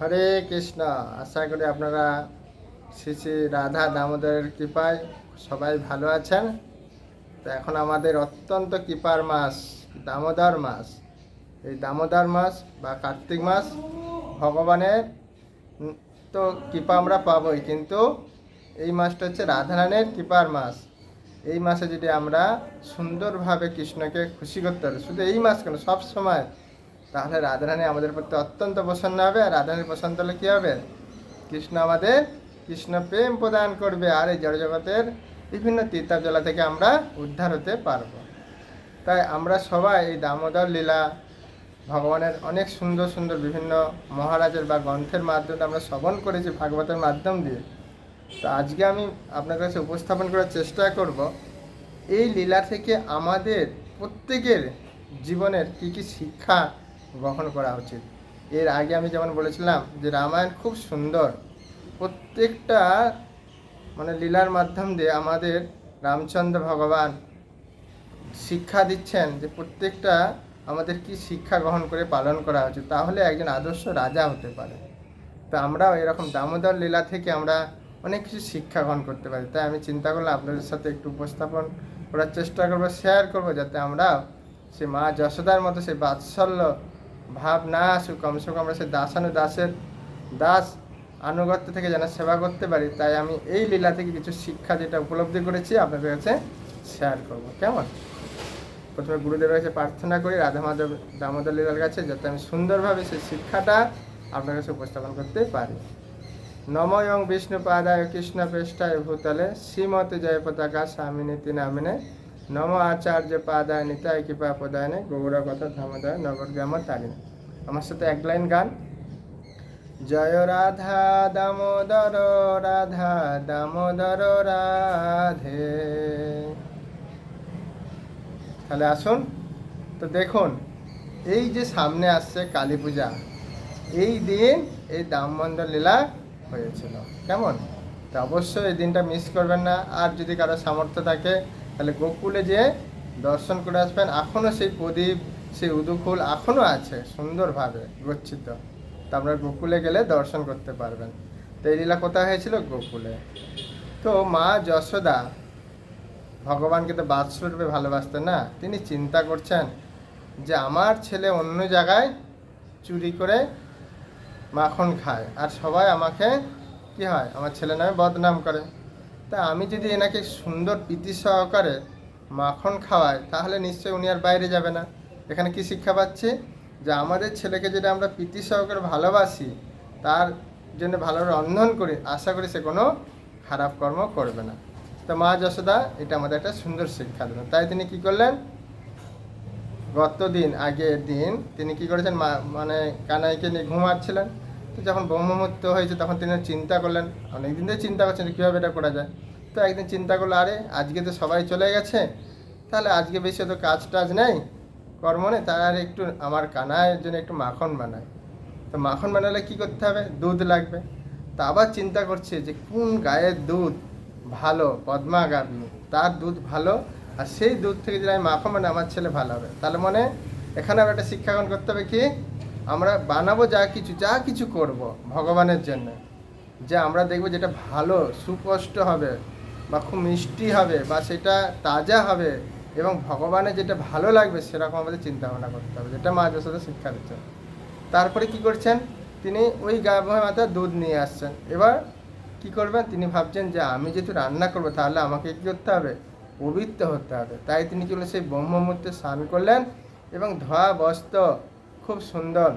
হরে কৃষ্ণ। আশা করি আপনারা শ্রী শ্রী রাধা দামোদরের কৃপায় সবাই ভালো আছেন। তো এখন আমাদের অত্যন্ত কৃপার মাস, দামোদর মাস। এই দামোদর মাস বা কার্তিক মাস ভগবানের তো কৃপা আমরা পাবই, কিন্তু এই মাসটা হচ্ছে রাধারানের কৃপার মাস। এই মাসে যদি আমরা সুন্দরভাবে কৃষ্ণকে খুশি করতে পারি, শুধু এই মাস কেন, সব সময় তাহলে রাধারানী আমাদের প্রতি অত্যন্ত প্রসন্ন হবে। আর রাধারানী প্রসন্ন হলে কী হবে? কৃষ্ণ আমাদের কৃষ্ণ প্রেম প্রদান করবে। আর এই জড়জগতের বিভিন্ন তীর্থাব জলা থেকে আমরা উদ্ধার হতে পারব। তাই আমরা সবাই এই দামোদর লীলা ভগবানের অনেক সুন্দর সুন্দর বিভিন্ন মহারাজের বা গ্রন্থের মাধ্যমে আমরা শ্রবণ করেছি, ভাগবতের মাধ্যম দিয়ে। তো আজকে আমি আপনার কাছে উপস্থাপন করার চেষ্টা করব, এই লীলা থেকে আমাদের প্রত্যেকের জীবনের কী কী শিক্ষা গ্রহণ করা উচিত। এর আগে আমি যেমন বলেছিলাম যে রামায়ণ খুব সুন্দর। প্রত্যেকটা মানে লীলার মাধ্যম দিয়ে আমাদের রামচন্দ্র ভগবান শিক্ষা দিচ্ছেন যে প্রত্যেকটা আমাদের কি শিক্ষা গ্রহণ করে পালন করা উচিত। তাহলে একজন আদর্শ রাজা হতে পারে। তো আমরাও এরকম দামোদর লীলা থেকে আমরা অনেক কিছু শিক্ষা গ্রহণ করতে পারি। তাই আমি চিন্তা করলাম আপনাদের সাথে একটু উপস্থাপন করার চেষ্টা করব শেয়ার করব, যাতে আমরা সে মা যশোদার মতো সেই বাৎসল্য ভাব না আসুক, কমসে কম সে দাসানু দাসের দাস আনুগত্য থেকে যেন সেবা করতে পারি, তাই আমি এই লীলা থেকে কিছু শিক্ষা যেটা উপলব্ধি করেছি আপনাদের কাছে শেয়ার করব। কেমন? প্রথমে গুরুদেবের কাছে প্রার্থনা করি, রাধা মাধব দামোদর লীলার কাছে, যাতে আমি সুন্দরভাবে সেই শিক্ষাটা আপনার কাছে উপস্থাপন করতে পারি। নময়ং বিষ্ণু পাদায় কৃষ্ণ পৃষ্ঠায় ভূতলে শ্রীমতী জয় পতাকা স্বামিনীতি নামিনে নম আচার্য পাদায় নিতায় কৃপা প্রদায়নে গৌর কথা ধামোদয় নগরগ্রাম তারিণী। আমার সাথে এক লাইন গান। জয় রাধা দামোদর রাধা দামোদর, রাধে। তাহলে আসুন, তো দেখুন, এই যে সামনে আসছে কালী পূজা, এই দিন এই দামমন্ডল লীলা হয়েছিল। কেমন? তো অবশ্যই এই দিনটা মিস করবেন না। আর যদি কারও সামর্থ্য থাকে তাহলে গোকুলে যে দর্শন করে আসবেন এখনও সেই প্রদীপ, সেই উদুফুল এখনও আছে, সুন্দরভাবে গচ্ছিত। তো আপনার গোকুলে গেলে দর্শন করতে পারবেন। তো এই লীলা কোথায় হয়েছিল? গোকুলে। তো মা যশোদা ভগবানকে তো বাৎসরূপে ভালোবাসতেন না? তিনি চিন্তা করছেন যে আমার ছেলে অন্য জায়গায় চুরি করে মাখন খায়। আর সবাই আমাকে, কি হয়? আমার ছেলে নামে বদনাম করে। তা আমি যদি এনাকে সুন্দর প্রীতি সহকারে মাখন খাওয়াই, তাহলে নিশ্চয়ই উনি আর বাইরে যাবে না। এখানে কি শিক্ষা পাচ্ছি? যে আমাদের ছেলেকে যদি আমরা প্রীতি সহকারে ভালোবাসি, তার জন্য ভালো রন্ধন করি, আশা করি সে কোনো খারাপ কর্ম করবে না। তো মা যশোদা, এটা আমাদের একটা সুন্দর শিক্ষা দিলেন। তাই তিনি কি করলেন? গত দিন, আগের দিন তিনি কি করেছেন? মানে কানাইকে নিয়ে ঘুমাচ্ছিলেন। তো যখন ব্রহ্মমূর্ত হয়েছে, তখন তিনি চিন্তা করলেন অনেক দিন ধরে চিন্তা করছেন কীভাবে এটা করা যায়। তো একদিন চিন্তা করল, আরে, আজকে তো সবাই চলে গেছে, তাহলে আজকে বেশি তো কাজ টাজ নেই, কর্ম নেই তার আর একটু আমার কানাইয়ের জন্য একটু মাখন বানাই তো মাখন বানালে কি করতে হবে? দুধ লাগবে। তা আবার চিন্তা করছে যে কোন গায়ের দুধ ভালো পদ্মা গাভী তার দুধ ভালো, আর সেই দুধ থেকে যদি আমি মাখন বানাই, আমার ছেলে ভালো হবে। তাহলে মানে এখানে আবার একটা শিক্ষা গ্রহণ করতে হবে কি? আমরা বানাবো যা কিছু যা কিছু করব ভগবানের জন্য। যে আমরা দেখব যেটা ভালো, সুস্পষ্ট হবে বা খুব মিষ্টি হবে বা সেটা তাজা হবে এবং ভগবানের যেটা ভালো লাগবে সেরকম আমাদের চিন্তা ভাবনা করতে হবে। যেটা মা যশোদা শিক্ষা দিচ্ছে তারপরে কি করছেন? তিনি ওই গাভীর মাথা দুধ নিয়ে আসছেন। এবার কি করবেন? তিনি ভাবছেন যে আমি যেহেতু রান্না করব, তাহলে আমাকে কী করতে হবে? পবিত্র হতে হবে। তাই তিনি কি সেই ব্রহ্মমূর্তে স্নান করলেন এবং ধোয়া বস্ত্র খুব সুন্দর।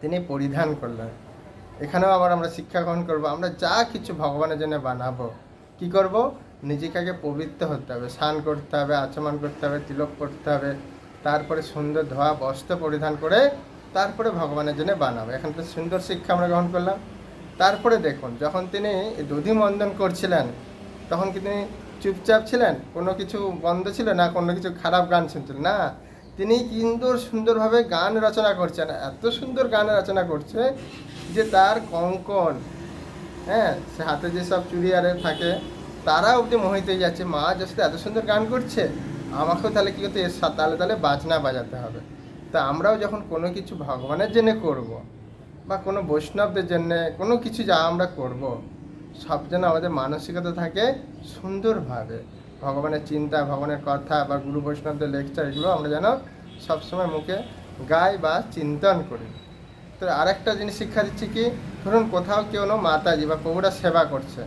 তিনি পরিধান করলেন। এখানেও আবার আমরা শিক্ষা গ্রহণ করব। আমরা যা কিছু ভগবানের জন্য বানাবো, কি করব? নিজেকে পবিত্র হতে হবে, স্নান করতে হবে, আচমন করতে হবে, তিলক করতে হবে, তারপরে সুন্দর ধোয়া, বস্ত্র পরিধান করে তারপরে ভগবানের জন্য বানাবো। এখন তো সুন্দর শিক্ষা আমরা গ্রহণ করলাম। তারপরে দেখুন, যখন তিনি দধি মন্দন করছিলেন, তখন কি তিনি চুপচাপ ছিলেন? কোনো কিছু বন্ধ ছিল না? কোনো কিছু খারাপ গান শুনছিলেন? না। তিনি কিন্তু সুন্দরভাবে গান রচনা করছেন? এত সুন্দর গান রচনা করছে যে তার কঙ্কন হ্যাঁ সে হাতে যেসব চুড়ি আরে থাকে তারা অবধি মোহিত হয়ে যাচ্ছে। মা যশোদা এত সুন্দর গান করছে, আমাকেও তাহলে কী করতে এর তাহলে তাহলে বাজনা বাজাতে হবে। তা আমরাও যখন কোনো কিছু ভগবানের জন্য করব বা কোনো বৈষ্ণবদের জন্যে কোনো কিছু যা আমরা করব, সব যেন আমাদের মানসিকতা থাকে সুন্দরভাবে। ভগবানের চিন্তা, ভগবানের কথা বা গুরু বৈষ্ণবদের লেকচার এগুলো আমরা যেন সবসময় মুখে গাই বা চিন্তন করি। তো আরেকটা জিনিস শিক্ষা দিচ্ছি কি, ধরুন কোথাও কেউ না মাতাজি বা প্রভুরা সেবা করছে,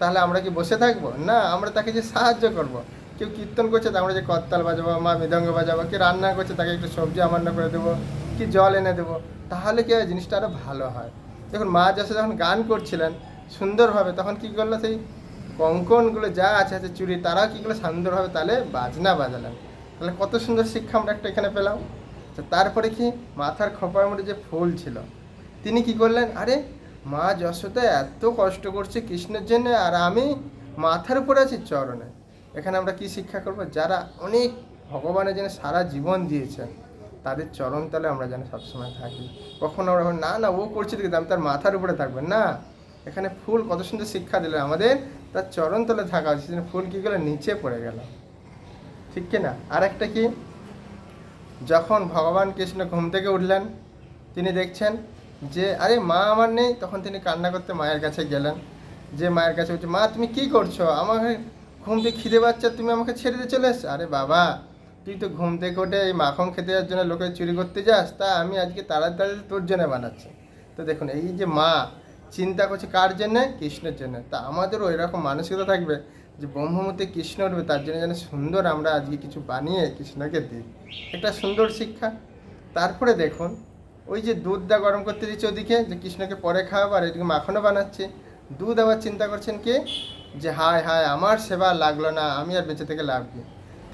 তাহলে আমরা কি বসে থাকব? না, আমরা তাকে যে সাহায্য করব। কেউ কীর্তন করছে, তা আমরা যে করতাল বাজাবো, মা মৃদঙ্গ বাজাবো কি রান্না করছে, তাকে একটু সবজি আমান্য করে দেবো কি জল এনে দেবো, তাহলে কি জিনিসটা আরও ভালো হয়। দেখুন মা যশোদা যখন গান করছিলেন সুন্দরভাবে, তখন কি করল সেই কঙ্কনগুলো যা আছে আছে চুরি, তারাও কী সুন্দরভাবে তাহলে বাজনা বাজালেন তাহলে কত সুন্দর শিক্ষা আমরা একটা এখানে পেলাম। তো তারপরে কি? মাথার খোপার মধ্যে যে ফুল ছিল, তিনি কি করলেন? আরে, মা যশোদা এত কষ্ট করছে কৃষ্ণের জন্য, আর আমি মাথার উপরে আছি চরণে। এখানে আমরা কি শিক্ষা করব? যারা অনেক ভগবানের জন্য সারা জীবন দিয়েছেন, তাদের চরণ তলে আমরা যেন সবসময় থাকি। কখনো আমরা না না, ও করছে দেখি আমি তার মাথার উপরে থাকবে। না এখানে ফুল কত সুন্দর শিক্ষা দিলেন আমাদের তার চরণ তলে থাকা উচিত ফুল কী করল? নিচে পড়ে গেল। ঠিক কি না আর একটা কি? যখন ভগবান কৃষ্ণ ঘুম থেকে উঠলেন, তিনি দেখছেন যে, আরে মা আমার নেই। তখন তিনি কান্না করতে মায়ের কাছে গেলেন। যে মায়ের কাছে বলছে, মা, তুমি কি করছ? আমাকে ঘুম থেকে খিদে পাচ্ছে। তুমি আমাকে ছেড়ে দিয়ে চলে এসছো। আরে বাবা, তুই তো ঘুম থেকে উঠে এই মাখন খেতে যাওয়ার জন্য লোকে চুরি করতে যাস। তা আমি আজকে তাড়াতাড়ি তোর জন্য বানাচ্ছি। তো দেখুন, এই যে মা চিন্তা করছে কার জন্য? কৃষ্ণের জন্য। তা আমাদেরও এরকম মানসিকতা থাকবে যে ব্রহ্মমূর্তি কৃষ্ণ উঠবে, তার জন্য যেন সুন্দর আমরা আজকে কিছু বানিয়ে কৃষ্ণকে দিই। একটা সুন্দর শিক্ষা। তারপরে দেখুন, ওই যে দুধটা গরম করতে দিচ্ছে ওদিকে, যে কৃষ্ণকে পরে খাওয়াবো আর এদিকে মাখনও বানাচ্ছে। দুধ আবার চিন্তা করছেন কে? যে হায় হায়, আমার সেবা লাগল না, আমি আর বেঁচে থেকে লাভ কি?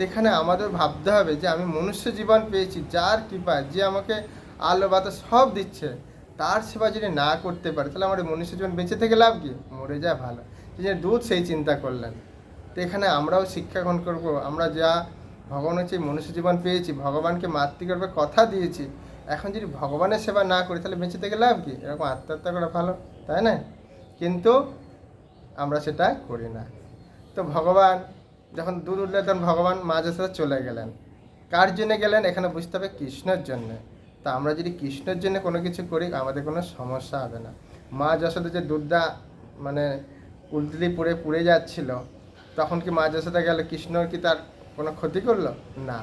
এখানে আমাদের ভাবতে হবে যে আমি মনুষ্য জীবন পেয়েছি, যার কৃপা যে আমাকে আলো বাতাস সব দিচ্ছে। তার সেবা যদি না করতে পারে, তাহলে এই মনুষ্য জীবন বেঁচে থেকে লাভ কি? মরে যা ভালো। যে দুধ সেই চিন্তা করলেন। তো এখানে আমরাও শিক্ষা গ্রহণ করব। আমরা যা ভগবান হচ্ছে, মনুষ্য জীবন পেয়েছি, ভগবানকে মাতৃগর্ভে কথা দিয়েছি। এখন যদি ভগবানের সেবা না করি, তাহলে বেঁচে থেকে লাভ কি? এরকম আত্মহত্যা করা ভালো, তাই না? কিন্তু আমরা সেটা করি না। তো ভগবান, যখন দূর উঠলে তখন ভগবান মাঝে সাথে চলে গেলেন। কার জন্য গেলেন? এখানে বুঝতে হবে কৃষ্ণের জন্য। তা আমরা যদি কৃষ্ণের জন্য কোনো কিছু করি, আমাদের কোনো সমস্যা হবে না। মা যশোদা যে দুধটা মানে উল্টলি পুড়ে পুড়ে যাচ্ছিল, তখন কি মা যশোদা গেল? কৃষ্ণ কি তার কোনো ক্ষতি করল? না।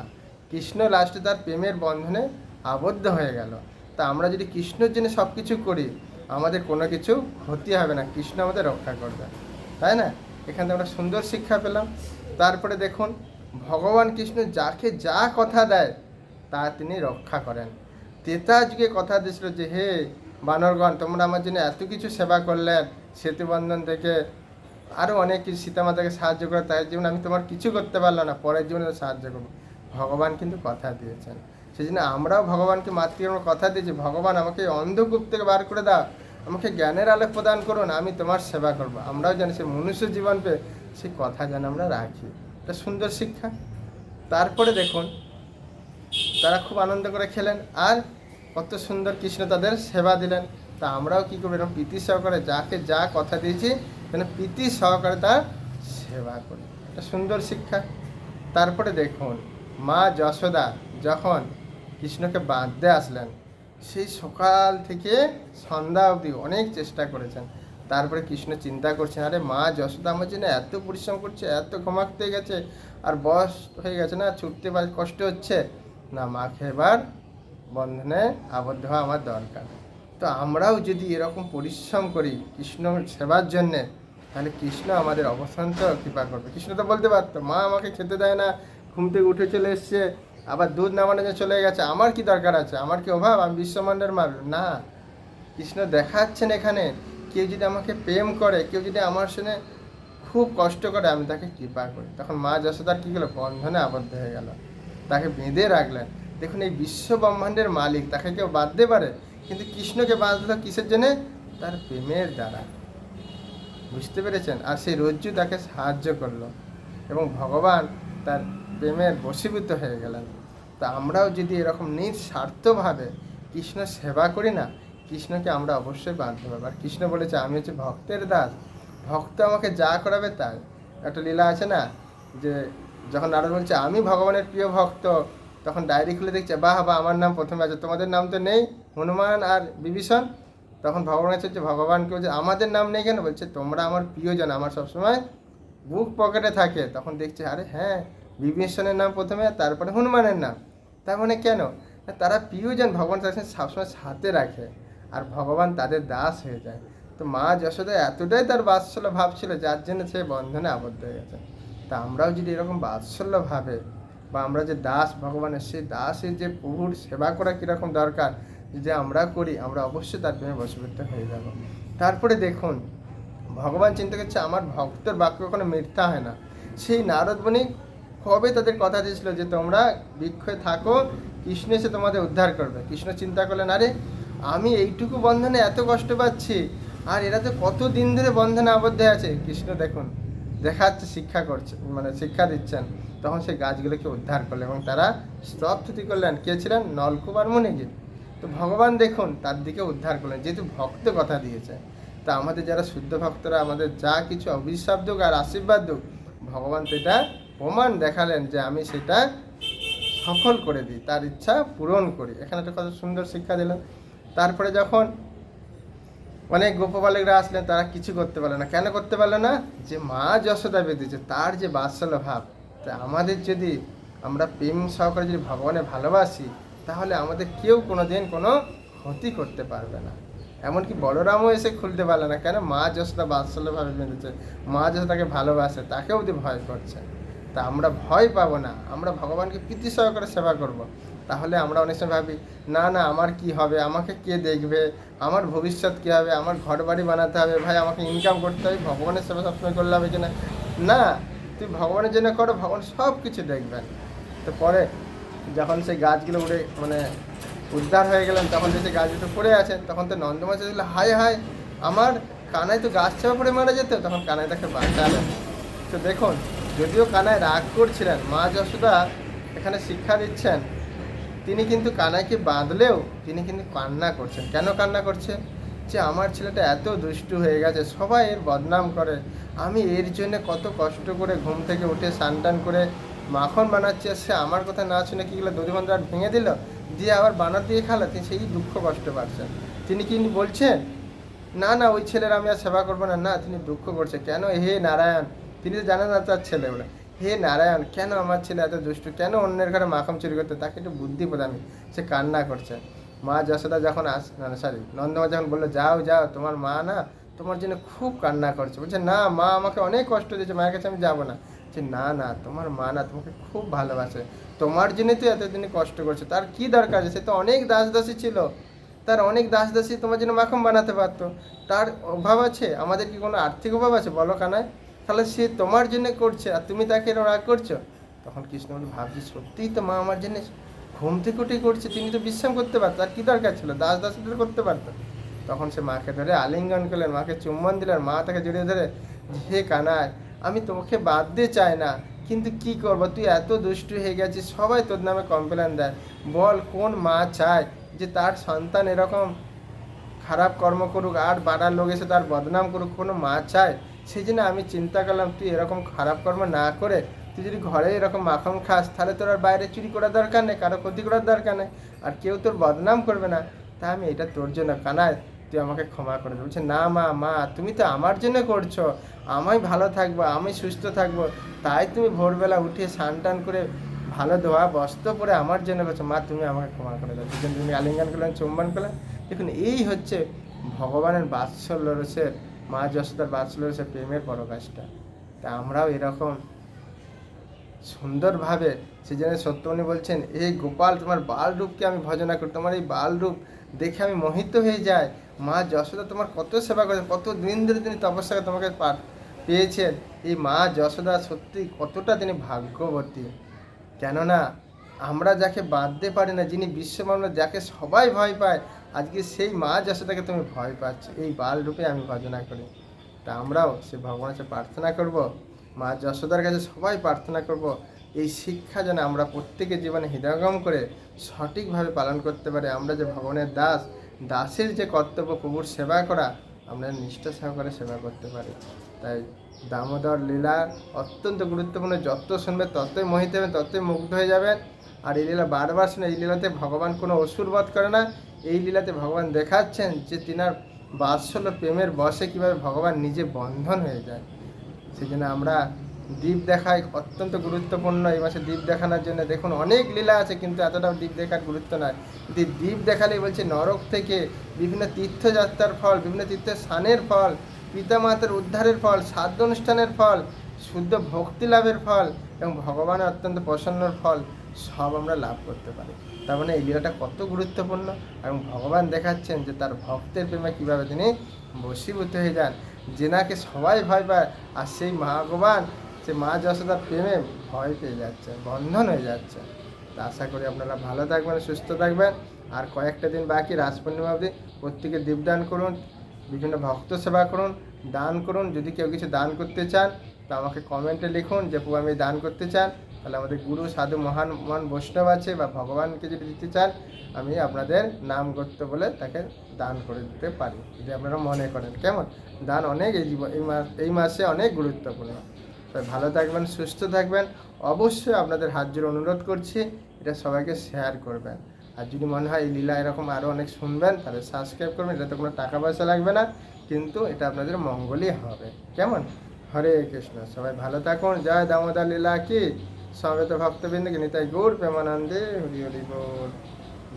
কৃষ্ণ লাস্টে তার প্রেমের বন্ধনে আবদ্ধ হয়ে গেল। তা আমরা যদি কৃষ্ণের জন্য সব কিছু করি, আমাদের কোনো কিছু ক্ষতি হবে না। কৃষ্ণ আমাদের রক্ষা করবে। তাই না? এখান আমরা সুন্দর শিক্ষা পেলাম। তারপরে দেখুন, ভগবান কৃষ্ণ যাকে যা কথা দেয়, তা তিনি রক্ষা করেন। তেতা যুগে কথা দিয়েছিল যে, হে বানরগণ, তোমরা আমার জন্য এত কিছু সেবা করলেন সেতুবন্ধন থেকে আরও অনেক কিছু সীতামাতাকে সাহায্য করে তাই জীবনে আমি তোমার কিছু করতে পারলাম না, পরের জীবনে সাহায্য করব। ভগবান কিন্তু কথা দিয়েছেন। সেই জন্য আমরাও ভগবানকে মাতৃগর্ভ কথা দিয়েছি, ভগবান, আমাকে অন্ধকূপ থেকে বার করে দাও, আমাকে জ্ঞানের আলো প্রদান করুন, আমি তোমার সেবা করব। আমরাও জানি সে মনুষ্য জীবন পেয়ে সেই কথা যেন আমরা রাখি। এটা সুন্দর শিক্ষা। তারপরে দেখুন তারা খুব আনন্দ করে খেলেন আর কত সুন্দর কৃষ্ণ তাদের সেবা দিলেন। তা আমরাও কী করব? এরকম প্রীতি সহকারে যাকে যা কথা দিয়েছি, যেন প্রীতি সহকারে তার সেবা করি। এটা সুন্দর শিক্ষা। তারপরে দেখুন, মা যশোদা যখন কৃষ্ণকে বাঁধতে আসলেন, সেই সকাল থেকে সন্ধ্যা অবধি অনেক চেষ্টা করেছেন। তারপরে কৃষ্ণ চিন্তা করছেন, আরে মা যশোদা আমার জন্য এত পরিশ্রম করছে, এত ঘুমাতে গেছে, আর বয়স হয়ে গেছে না, ছুটতে পার, কষ্ট হচ্ছে। না মাকে এবার বন্ধনে আবদ্ধ হওয়া আমার দরকার। তো আমরাও যদি এরকম পরিশ্রম করি কৃষ্ণ সেবার জন্যে, তাহলে কৃষ্ণ আমাদের অবসান্ত কৃপা করবে। কৃষ্ণ তো বলতে পারতো, মা আমাকে খেতে দেয় না, ঘুম থেকে উঠে চলে এসছে, আবার দুধ নামানো যে চলে গেছে, আমার কি দরকার আছে? আমার কি অভাব? আমি বিশ্বমান্ডের মার না, কৃষ্ণ দেখাচ্ছেন এখানে, কেউ যদি আমাকে প্রেম করে, কেউ যদি আমার সঙ্গে খুব কষ্ট করে, আমি তাকে কৃপা করি। তখন মা যশোদার কী গেলো বন্ধনে আবদ্ধ হয়ে গেল। তাকে বেঁধে রাখলেন। দেখুন, এই বিশ্ব ব্রহ্মাণ্ডের মালিক, তাকে কেউ বাঁধতে পারে? কিন্তু কৃষ্ণকে বাঁধলো কিসের জন্যে? তার প্রেমের দ্বারা। বুঝতে পেরেছেন? আর সেই রজ্জু তাকে সাহায্য করল। এবং ভগবান তার প্রেমের বশীভূত হয়ে গেলেন। তা আমরাও যদি এরকম নিঃস্বার্থভাবে কৃষ্ণ সেবা করি না, কৃষ্ণকে আমরা অবশ্যই বাঁধতে পারব। আর কৃষ্ণ বলেছে, আমি হচ্ছে ভক্তের দাস। ভক্ত আমাকে যা করাবে তাই। একটা লীলা আছে না, যে যখন নারদ বলছে, আমি ভগবানের প্রিয় ভক্ত। তখন ডায়েরি খুলে দেখছে, বাহ বা আমার নাম প্রথমে আছে। তোমাদের নাম তো নেই, হনুমান আর বিভীষণ? তখন ভগবান হচ্ছে ভগবানকে বলছে আমাদের নাম নেই কেন? বলছে, তোমরা আমার প্রিয়জন, আমার সবসময় বুক পকেটে থাকে। তখন দেখছে, আরে হ্যাঁ বিভীষণের নাম প্রথমে, তারপরে হনুমানের নাম। তার মানে কেন? তারা প্রিয়জন, ভগবান তাদের সবসময় সাথে রাখে আর ভগবান তাদের দাস হয়ে যায়। তো মা যশোদা এতটাই তার বাৎসল্য ভাব ছিল, যার জন্য সে বন্ধনে আবদ্ধ হয়ে গেছে। তা আমরাও যদি এরকম বাৎসল্য ভাবে বা আমরা যে দাস ভগবানের, সেই দাসের যে প্রভুর সেবা করা কীরকম দরকার যদি আমরা করি, আমরা অবশ্যই তার প্রেমে বশবর্তী হয়ে যাব। তারপরে দেখুন, ভগবান চিন্তা করছে, আমার ভক্তের বাক্য কোনো মিথ্যা হয় না। সেই নারদ কবে তাদের কথা দিয়েছিল যে, তোমরা বৃক্ষে থাকো, কৃষ্ণ এসে তোমাদের উদ্ধার করবে। কৃষ্ণ চিন্তা করলেন, আরে, আমি এইটুকু বন্ধনে এত কষ্ট পাচ্ছি, আর এরা তো কত দিন ধরে বন্ধনে আবদ্ধ আছে? কৃষ্ণ দেখুন দেখাচ্ছে শিক্ষা করছে মানে শিক্ষা দিচ্ছেন। তখন সেই গাছগুলোকে উদ্ধার করলেন এবং তারা স্তব্ধতি করলেন। কে ছিলেন? নলকূপ আর মুনিজি। তো ভগবান দেখুন, তার দিকে উদ্ধার করলেন। যেহেতু ভক্ত কথা দিয়েছে, তা আমাদের যারা শুদ্ধ ভক্তরা, আমাদের যা কিছু অভিশাপ আর আশীর্বাদ দুক, ভগবান সেটা প্রমাণ দেখালেন যে আমি সেটা সফল করে দিই, তার ইচ্ছা পূরণ করি। এখানে একটা কত সুন্দর শিক্ষা দিলেন। তারপরে যখন অনেক গোপবালকরা আসলেন তারা কিছু করতে পারল না। কেন করতে পারল না? যে মা যশোদা বেঁধেছে, তার যে বাৎসল্য ভাব, তা আমাদের যদি আমরা প্রেম সহকারে যদি ভগবানে ভালোবাসি, তাহলে আমাদের কেউ কোনো দিন কোনো ক্ষতি করতে পারবে না। এমনকি বলরামও এসে খুলতে পারল না, কেন মা যশোদা বাৎসল্যভাবে বেঁধেছে, মা যশোদাকে ভালোবাসে, তাকেও যদি ভয় করছে। তা আমরা ভয় পাবো না, আমরা ভগবানকে প্রীতি সহকারে সেবা করব। তাহলে আমরা অনেক সময় ভাবি, না না, আমার কি হবে? আমাকে কে দেখবে? আমার ভবিষ্যৎ কী হবে? আমার ঘর বাড়ি বানাতে হবে? ভাই, আমাকে ইনকাম করতে হবে? ভগবানের সেবা সবসময় করলে হবে কিনা? না, তুই ভগবানের জন্য করো, ভগবান সব কিছু দেখবেন। তো পরে যখন সেই গাছগুলো উড়ে মানে উদ্ধার হয়ে গেলেন, তখন যে গাছগুলো পড়ে আছেন তখন তো নন্দমাছ দিল হায় হায়, আমার কানায় তো গাছ চাপা পড়ে মারা যেত? তখন কানায় তাকে বাঁচালেন। তো দেখুন, যদিও কানায় রাগ করছিলেন, মা যশোদা এখানে শিক্ষা দিচ্ছেন তিনি কিন্তু কানাইকে বাঁধলেও তিনি কিন্তু কান্না করছেন। কেন কান্না করছে? যে আমার ছেলেটা এত দুষ্টু হয়ে গেছে, সবাই এর বদনাম করে। আমি এর জন্য কত কষ্ট করে ঘুম থেকে উঠে টান করে মাখন বানাচ্ছি সে আমার কথা না শুনে কীগুলো দধিবন্ধ আর ভেঙে দিল? দিয়ে আবার বানার দিয়ে খালা? তিনি সেই দুঃখ কষ্ট পাচ্ছেন। তিনি কি বলছেন? না না, ওই ছেলের আমি আর সেবা করব না। না, তিনি দুঃখ করছে। কেন? হে নারায়ণ, তিনি তো জানেন না তার ছেলে ওরা হে নারায়ণ, কেন আমার ছেলে এত দুষ্টু? কেন অন্যের ঘরে মাখন চুরি করতে? তাকে একটু বুদ্ধি প্রদান। সে কান্না করছে। মা যশোদা যখন আস না সরি নন্দমা যখন বলল, যাও যাও, তোমার মা না তোমার জন্য খুব কান্না করছে। বলছে, না, মা আমাকে অনেক কষ্ট দিয়েছে, মায়ের কাছে আমি যাব না। যে না না, তোমার মা না তোমাকে খুব ভালোবাসে। তোমার জন্যই তো এতদিন কষ্ট করছে। তার কি দরকার আছে? সে তো অনেক দাস দাসী ছিল। তার অনেক দাস দাসী তোমার জন্য মাখন বানাতে পারতো। তার অভাব আছে? আমাদের কি কোনো আর্থিক অভাব আছে? বলো কানায়। তাহলে সে তোমার জন্য করছে আর তুমি তাকে রাগ করছ? তখন কৃষ্ণ বলে ভাবছি সত্যিই তো মা আমার জন্য ঘুম থেকে উঠে করছে, তিনি তো বিশ্রাম করতে পারতো, আর কি দরকার ছিল? দাস দাসীদের করতে পারতো। তখন সে মাকে ধরে আলিঙ্গন করলেন, মাকে চুম্বন দিলেন, মা তাকে জড়িয়ে ধরে, হে কানায় আমি তোমাকে বাদ দিয়ে চাই না, কিন্তু কি করব? তুই এত দুষ্টু হয়ে গেছিস, সবাই তোর নামে কমপ্লেন দেয়। বল কোন মা চায় যে তার সন্তান এরকম খারাপ কর্ম করুক, আর বাড়ার লোক এসে তার বদনাম করুক, কোনো মা চায়? সেই জন্য আমি চিন্তা করলাম, তুই এরকম খারাপ কর্ম না করে, তুই যদি ঘরে এরকম মাখন খাস, তাহলে তোর আর বাইরে চুরি করার দরকার নেই, কারও ক্ষতি করার দরকার নেই, আর কেউ তোর বদনাম করবে না। তা আমি এটা তোর জন্য কানায়, তুই আমাকে ক্ষমা করে বলছে, না মা মা, তুমি তো আমার জন্য করছ, আমি ভালো থাকব, আমি সুস্থ থাকব। তাই তুমি ভোরবেলা উঠে স্নান টান করে ভালো ধোয়া, বস্ত্র পরে আমার জন্য করছ। মা, তুমি আমাকে ক্ষমা করে দাও। তুমি আলিঙ্গন করলেন, চুম্বন করলেন। দেখুন, এই হচ্ছে ভগবানের বাৎসল্য রসের মা যশোদার বাৎসল্য রসের প্রেমের পরকাশটা তা আমরাও এরকম সুন্দরভাবে সেজন্য সত্যমণি বলছেন, এই গোপাল, তোমার বাল রূপকে আমি ভজনা করি, তোমার এই বাল রূপ দেখে আমি মোহিত হয়ে যাই। মা যশোদা তোমার কত সেবা করেছেন কত দিন ধরে তিনি তপস্যা করে তোমাকে পেয়েছেন। এই মা যশোদা সত্যি কতটা তিনি ভাগ্যবতী। কেননা আমরা যাকে বাঁধতে পারি না, যিনি বিশ্বমানব যাকে সবাই ভয় পায় আজকে সেই মা যশোদাকে তুমি ভয় পাচ্ছ, এই বাল রূপে আমি ভজনা করি। তা আমরাও সে ভগবানের প্রার্থনা করব, মা যশোদার কাছে সবাই প্রার্থনা করব, এই শিক্ষা যেন আমরা প্রত্যেকের জীবনে হৃদয়গম করে সঠিকভাবে পালন করতে পারি। আমরা যে ভগবানের দাস, দাসের যে কর্তব্য, প্রভুর সেবা করা, আমরা নিষ্ঠা সহকারে সেবা করতে পারি। তাই দামোদর লীলা অত্যন্ত গুরুত্বপূর্ণ, যত শুনবে ততই মোহিত হবেন, ততই মুগ্ধ হয়ে যাবেন। আর এই লীলা বারবার শুনে এই লীলাতে ভগবান কোনো অসুর বধ করে না। এই লীলাতে ভগবান দেখাচ্ছেন যে তিনার বাৎসল্য প্রেমের বসে কীভাবে ভগবান নিজে বন্ধন হয়ে যায়। সেই জন্য আমরা দ্বীপ দেখায় অত্যন্ত গুরুত্বপূর্ণ। এই মাসে দ্বীপ দেখানোর জন্য দেখুন অনেক লীলা আছে, কিন্তু এতটাও দ্বীপ দেখার গুরুত্ব নয় কিন্তু দ্বীপ দেখালেই বলছে নরক থেকে বিভিন্ন তীর্থযাত্রার ফল, বিভিন্ন তীর্থের স্নানের ফল, পিতামাতার উদ্ধারের ফল শ্রাদ্ধ অনুষ্ঠানের ফল, শুদ্ধ ভক্তি লাভের ফল এবং ভগবানের অত্যন্ত প্রসন্নর ফল সব আমরা লাভ করতে পারি। তার মানে এই লীলাটা কত গুরুত্বপূর্ণ এবং ভগবান দেখাচ্ছেন যে তার ভক্তের প্রেমে কীভাবে তিনি বশীভূত হয়ে যান। যেনাকে সবাই ভয় পায়, আর সেই ভগবান সে মা যশোদার প্রেমে ভয় পেয়ে যাচ্ছে, বন্ধন হয়ে যাচ্ছে। তা আশা করি আপনারা ভালো থাকবেন, সুস্থ থাকবেন। আর কয়েকটা দিন বাকি রাজ পূর্ণিমা অবধি প্রত্যেকে দীপদান করুন, বিভিন্ন ভক্ত সেবা করুন, দান করুন। যদি কেউ কিছু দান করতে চান, তো আমাকে কমেন্টে লিখুন যে, প্রভু, আমি দান করতে চান। তাহলে আমাদের গুরু, সাধু, মহান মহান বৈষ্ণব আছে বা ভগবানকে যদি দিতে চান, আমি আপনাদের নাম করতে বলে তাকে দান করে দিতে পারি, যদি আপনারা মনে করেন। কেমন? দান অনেক এই জীবন এই মাস এই মাসে অনেক গুরুত্বপূর্ণ। তাই ভালো থাকবেন, সুস্থ থাকবেন। অবশ্যই আপনাদের হাত জোড়ে অনুরোধ করছি, এটা সবাইকে শেয়ার করবেন। আর যদি মনে হয় এই লীলা এরকম আরও অনেক শুনবেন, তাহলে সাবস্ক্রাইব করবেন, এটাতে কোনো টাকা পয়সা লাগবে না, কিন্তু এটা আপনাদের মঙ্গলই হবে। কেমন? হরে কৃষ্ণ। সবাই ভালো থাকুন। জয় দামোদর লীলা কি? সমেত ভক্তবৃন্দকে নিতাই গৌর প্রেমানন্দে, হরি হরি গৌর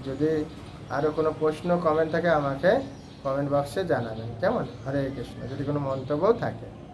যদি আরও কোনো প্রশ্ন কমেন্ট থাকে আমাকে কমেন্ট বক্সে জানাবেন। কেমন? হরে কৃষ্ণ। যদি কোনো মন্তব্য থাকে।